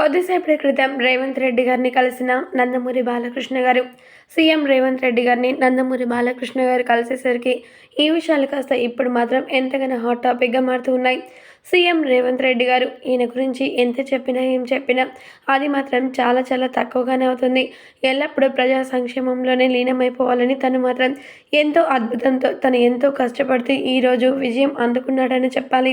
కొద్దిసేపటి క్రితం రేవంత్ రెడ్డి గారిని కలిసిన నందమూరి బాలకృష్ణ గారు. సీఎం రేవంత్ రెడ్డి గారిని నందమూరి బాలకృష్ణ గారు కలిసేసరికి ఈ విషయాలు కాస్త ఇప్పుడు మాత్రం ఎంతగానో హాట్ టాపిక్గా మారుతూ ఉన్నాయి. సీఎం రేవంత్ రెడ్డి గారు ఈయన గురించి ఎంత చెప్పినా ఏం చెప్పినా అది మాత్రం చాలా చాలా తక్కువగానే అవుతుంది. ఎల్లప్పుడూ ప్రజా సంక్షేమంలోనే లీనమైపోవాలని తను మాత్రం ఎంతో అద్భుతంతో తను ఎంతో కష్టపడుతూ ఈరోజు విజయం అందుకున్నాడని చెప్పాలి.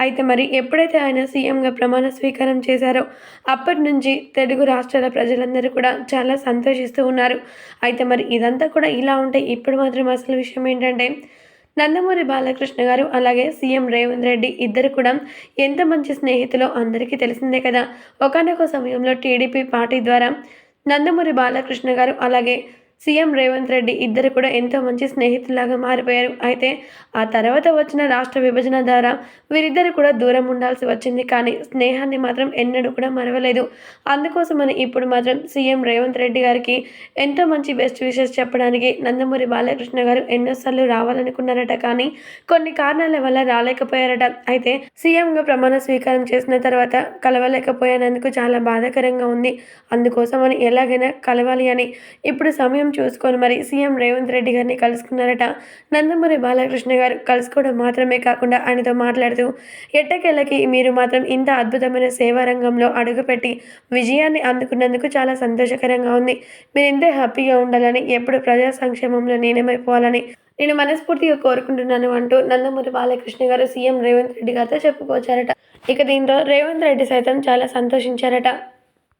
అయితే మరి ఎప్పుడైతే ఆయన సీఎంగా ప్రమాణ స్వీకారం చేశారో అప్పటి నుంచి తెలుగు రాష్ట్రాల ప్రజలందరూ కూడా చాలా సంతోషిస్తూ ఉన్నారు. అయితే మరి ఇదంతా కూడా ఇలా ఉంటే ఇప్పుడు మాత్రం అసలు విషయం ఏంటంటే నందమూరి బాలకృష్ణ గారు అలాగే సీఎం రేవంత్ రెడ్డి ఇద్దరు కూడా ఎంత మంచి స్నేహితులో అందరికీ తెలిసిందే కదా. ఒకనొక సమయంలో టీడీపీ పార్టీ ద్వారా నందమూరి బాలకృష్ణ గారు అలాగే సీఎం రేవంత్ రెడ్డి ఇద్దరు కూడా ఎంతో మంచి స్నేహితులాగా మారిపోయారు. అయితే ఆ తర్వాత వచ్చిన రాష్ట్ర విభజన ద్వారా వీరిద్దరు కూడా దూరం ఉండాల్సి వచ్చింది. కానీ స్నేహాన్ని మాత్రం ఎన్నడూ కూడా మరవలేదు. అందుకోసమని ఇప్పుడు మాత్రం సీఎం రేవంత్ రెడ్డి గారికి ఎంతో మంచి బెస్ట్ విషెస్ చెప్పడానికి నందమూరి బాలకృష్ణ గారు ఎన్నోసార్లు రావాలనుకున్నారట. కానీ కొన్ని కారణాల వల్ల రాలేకపోయారట. అయితే సీఎంగా ప్రమాణ స్వీకారం చేసిన తర్వాత కలవలేకపోయినందుకు చాలా బాధాకరంగా ఉంది. అందుకోసమని ఎలాగైనా కలవాలి అని ఇప్పుడు సమయం చూసుకొని మరి సీఎం రేవంత్ రెడ్డి గారిని కలుసుకున్నారట. నందమూరి బాలకృష్ణ గారు కలుసుకోవడం మాత్రమే కాకుండా ఆయనతో మాట్లాడుతూ ఎట్టకేళ్ళకి మీరు మాత్రం ఇంత అద్భుతమైన సేవా రంగంలో అడుగుపెట్టి విజయాన్ని అందుకున్నందుకు చాలా సంతోషకరంగా ఉంది. మీరు ఇంతే హ్యాపీగా ఉండాలని ఎప్పుడు ప్రజా సంక్షేమంలో లీనమైపోవాలని నేను మనస్ఫూర్తిగా కోరుకుంటున్నాను అంటూ నందమూరి బాలకృష్ణ గారు సీఎం రేవంత్ రెడ్డి గారితో చెప్పుకొచ్చారట. ఇక దీంతో రేవంత్ రెడ్డి సైతం చాలా సంతోషించారట.